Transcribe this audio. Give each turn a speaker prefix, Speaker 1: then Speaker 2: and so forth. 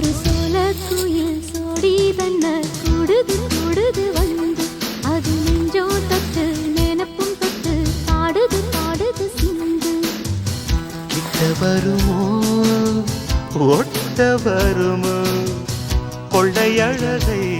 Speaker 1: ஒரு சோல குயில் சோடி தன்ன கூடுது கூடுது வந்து. அது நெஞ்சோ தொட்டு நினப்பும் தொட்டு பாடுது பாடுது சிந்து.
Speaker 2: கிட்ட வருமோ ஒட்ட வருமோ கொள்ளை அழகை